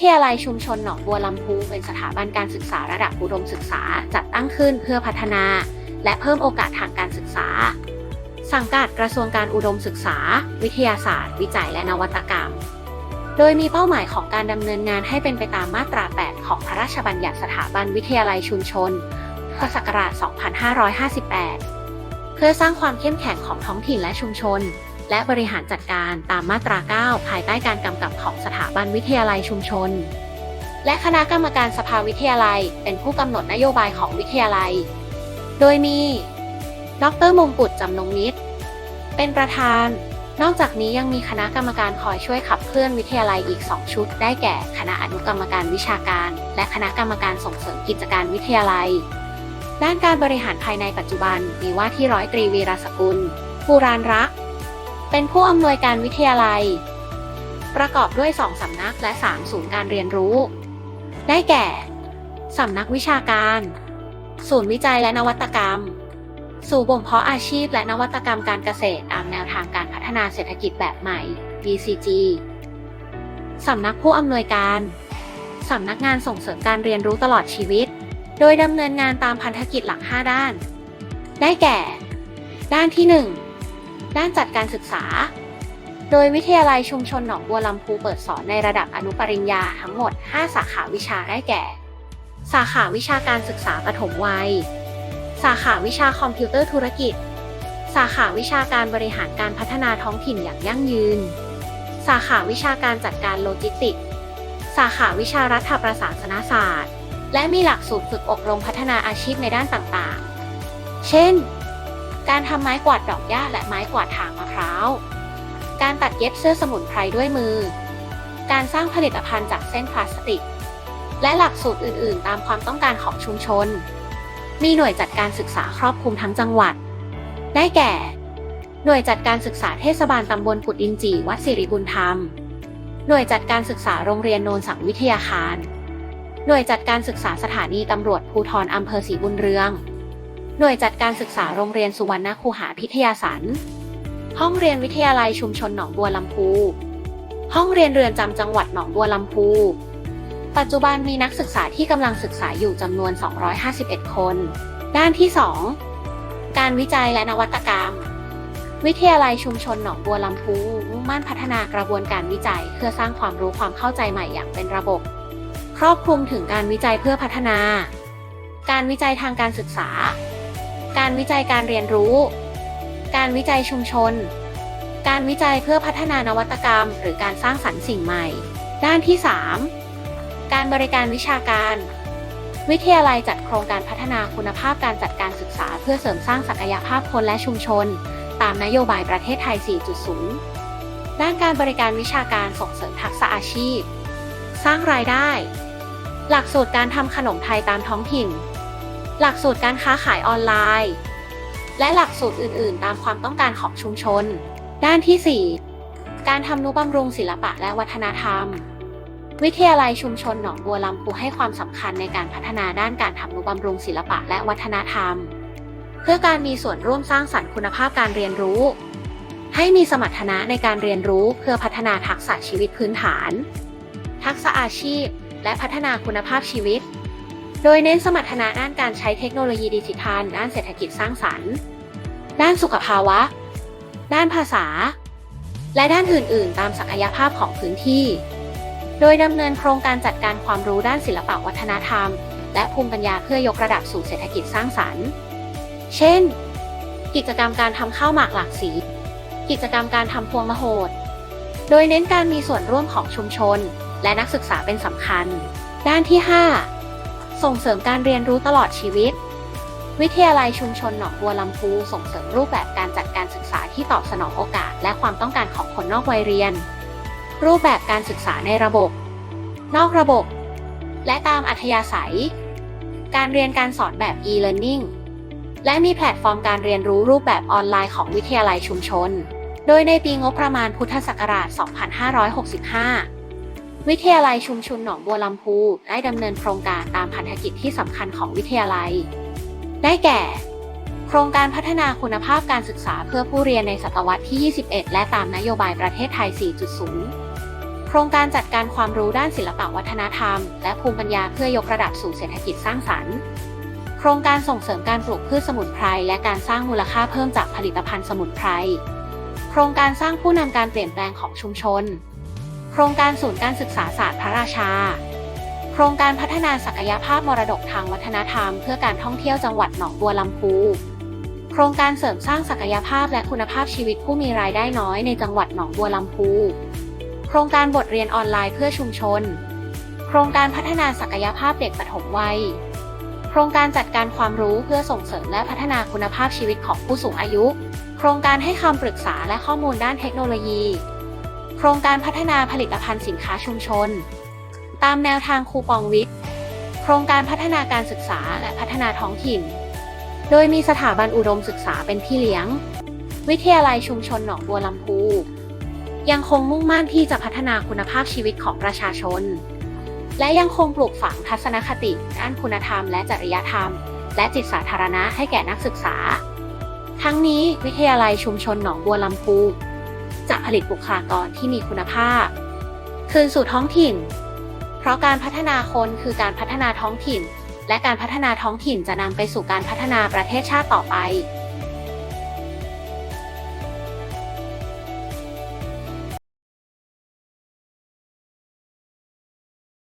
ทยาลัยชุมชนหนองบัวลำพูเป็นสถาบันการศึกษาระดับอุดมศึกษาจัดตั้งขึ้นเพื่อพัฒนา และเพิ่มโอกาสทางการศึกษา สังกัดกระทรวงการอุดมศึกษา วิทยาศาสตร์ วิจัยและนวัตกรรม โดยมีเป้าหมายของการดำเนินงานให้เป็นไปตามมาตรา 8 ของพระราชบัญญัติสถาบันวิทยาลัยชุมชนพศ2558 เพื่อสร้างความเข้มแข็งของท้องถิ่นและชุมชน และบริหารจัดการตามมาตรา 9 ภายใต้การกำกับของสถาบันวิทยาลัยชุมชน และคณะกรรมการสภาวิทยาลัย เป็นผู้กำหนดนโยบายของวิทยาลัย โดยมี ดรมงกุฎจำนงนิตเป็นประธาน นอกจากนี้ยังมีคณะกรรมการคอยช่วยขับเคลื่อนวิทยาลัยอีก 2 ชุด ได้แก่ คณะอนุกรรมการวิชาการ และคณะกรรมการส่งเสริมกิจการวิทยาลัย ด้านการบริหารภายในปัจจุบันมีว่าที่ร้อยตรีวีรสกุลภูรานรัก เป็นผู้อำนวยการวิทยาลัย ประกอบด้วย2สำนักและ3ศูนย์การเรียนรู้ ได้แก่ สำนักวิชาการ ศูนย์วิจัยและนวัตกรรมศูนย์บ่มเพาะอาชีพและนวัตกรรมการเกษตรตามแนวทางการพัฒนาเศรษฐกิจแบบใหม่ BCG สำนักผู้อำนวยการ สำนักงานส่งเสริมการเรียนรู้ตลอดชีวิต โดยดำเนินงานตามพันธกิจหลัก 5 ด้าน ได้แก่ ด้านที่ 1 ด้านจัดการศึกษา โดยวิทยาลัยชุมชนหนองบัวลำพูเปิดสอนในระดับอนุปริญญาทั้งหมด 5 สาขาวิชาได้แก่ สาขาวิชาการศึกษาปฐมวัย สาขาวิชาคอมพิวเตอร์ธุรกิจ สาขาวิชาการบริหารการพัฒนาท้องถิ่นอย่างยั่งยืน สาขาวิชาการจัดการโลจิสติก สาขาวิชารัฐประศาสนศาสตร์ และมีหลักสูตรฝึกอบรมพัฒนาอาชีพในด้านต่างๆ เช่น การทำไม้กวาดดอกหญ้าและไม้กวาดทางมะพร้าว การตัดเย็บเสื้อสมุนไพรด้วยมือ การสร้างผลิตภัณฑ์จากเส้นพลาสติก และหลักสูตรอื่น ๆ ตามความต้องการของชุมชน มีหน่วยจัดการศึกษาครอบคลุมทั้งจังหวัด ได้แก่ หน่วยจัดการศึกษาเทศบาลตำบลกุดอินจีวัดสิริบุญธรรม หน่วยจัดการศึกษาโรงเรียนโนนสังวิทยาคาร หน่วยจัดการศึกษาสถานีตำรวจภูธรอำเภอศรีบุญเรือง หน่วยจัดการศึกษาโรงเรียนสุวรรณคูหาพิทยาสัน ห้องเรียนวิทยาลัยชุมชนหนองบัวลำพู ห้องเรียนเรือนจำจังหวัดหนองบัวลำพู ปัจจุบันมีนักศึกษาที่กำลังศึกษาอยู่จำนวน 251 คน ด้านที่ 2 การวิจัยและนวัตกรรม วิทยาลัยชุมชนหนองบัวลำพูมุ่งมั่นพัฒนากระบวนการวิจัย เพื่อสร้างความรู้ความเข้าใจใหม่อย่างเป็นระบบ ครอบคลุมถึงการวิจัยเพื่อพัฒนา การวิจัยทางการศึกษา การวิจัยการเรียนรู้ การวิจัยชุมชน การวิจัยเพื่อพัฒนานวัตกรรม หรือการสร้างสรรค์สิ่งใหม่ ด้านที่ 3 การบริการวิชาการ วิทยาลัยจัดโครงการพัฒนาคุณภาพการจัดการศึกษา เพื่อเสริมสร้างศักยภาพคนและชุมชน ตามนโยบายประเทศไทย 4.0 ด้านการบริการวิชาการส่งเสริมทักษะอาชีพ สร้างรายได้ หลักสูตรการทำขนมไทยตามท้องถิ่น หลักสูตรการค้าขายออนไลน์ และหลักสูตรอื่น ๆ ตามความต้องการของชุมชน ด้านที่ 4 การทำนุบำรุงศิลปะและวัฒนธรรม วิทยาลัยชุมชนหนองบัวลำพูให้ความสำคัญในการพัฒนาด้านการทำนุบำรุงศิลปะและวัฒนธรรม เพื่อการมีส่วนร่วมสร้างสรรค์คุณภาพการเรียนรู้ ให้มีสมรรถนะในการเรียนรู้เพื่อพัฒนาทักษะชีวิตพื้นฐาน ทักษะอาชีพ และพัฒนาคุณภาพชีวิต โดยเน้นสมรรถนะด้านการใช้เทคโนโลยีดิจิทัล ด้านเศรษฐกิจสร้างสรรค์ ด้านสุขภาวะ ด้านภาษา และด้านอื่น ๆ ตามศักยภาพของพื้นที่ โดยดำเนินโครงการจัดการความรู้ด้านศิลปวัฒนธรรม และภูมิปัญญาเพื่อยกระดับสู่เศรษฐกิจสร้างสรรค์ เช่น กิจกรรมการทำข้าวหมากหลากสี กิจกรรมการทำพวงมโหดโดยเน้นการมีส่วนร่วมของชุมชน และนักศึกษาเป็นสำคัญ ด้านที่ 5 ส่งเสริมการเรียนรู้ตลอดชีวิต วิทยาลัยชุมชนหนองบัวลำพูส่งเสริมรูปแบบการจัดการศึกษาที่ตอบสนองโอกาส และความต้องการของคนนอกวัยเรียน รูปแบบการศึกษาในระบบ นอกระบบ และตามอัธยาศัย การเรียนการสอนแบบ e-learning และมีแพลตฟอร์มการเรียนรู้รูปแบบออนไลน์ของวิทยาลัยชุมชน โดยในปีงบประมาณพุทธศักราช 2565 วิทยาลัยชุมชนหนองบัวลำพูได้ดำเนินโครงการตามพันธกิจที่สำคัญของวิทยาลัย ได้แก่ โครงการพัฒนาคุณภาพการศึกษาเพื่อผู้เรียนในศตวรรษที่ 21 และตามนโยบายประเทศไทย 4.0 โครงการจัดการความรู้ด้านศิลปวัฒนธรรม และภูมิปัญญาเพื่อยกระดับสู่เศรษฐกิจสร้างสรรค์ โครงการส่งเสริมการปลูกพืชสมุนไพรและการสร้างมูลค่าเพิ่มจากผลิตภัณฑ์สมุนไพร โครงการสร้างผู้นำการเปลี่ยนแปลงของชุมชน โครงการศูนย์การศึกษาศาสตร์พระราชา โครงการพัฒนาศักยภาพมรดกทางวัฒนธรรม เพื่อการท่องเที่ยวจังหวัดหนองบัวลำพู โครงการเสริมสร้างศักยภาพและคุณภาพชีวิตผู้มีรายได้น้อยในจังหวัดหนองบัวลำพู โครงการบทเรียนออนไลน์เพื่อชุมชน โครงการพัฒนาศักยภาพเด็กปฐมวัย โครงการจัดการความรู้เพื่อส่งเสริมและพัฒนาคุณภาพชีวิตของผู้สูงอายุ โครงการให้คำปรึกษาและข้อมูลด้านเทคโนโลยี โครงการพัฒนาผลิตภัณฑ์สินค้าชุมชน ตามแนวทางคูปองวิทย์ โครงการพัฒนาการศึกษาและพัฒนาท้องถิ่น โดยมีสถาบันอุดมศึกษาเป็นพี่เลี้ยง วิทยาลัยชุมชนหนองบัวลำพู ยังคงมุ่งมั่นที่จะพัฒนาคุณภาพชีวิตของประชาชน และยังคงปลูกฝังทัศนคติด้านคุณธรรมและจริยธรรม และจิตสาธารณะให้แก่นักศึกษา ทั้งนี้วิทยาลัยชุมชนหนองบัวลำพู จะผลิตบุคลากรที่มีคุณภาพ คืนสู่ท้องถิ่น เพราะการพัฒนาคนคือการพัฒนาท้องถิ่น และการพัฒนาท้องถิ่นจะนำไปสู่การพัฒนาประเทศชาติต่อไป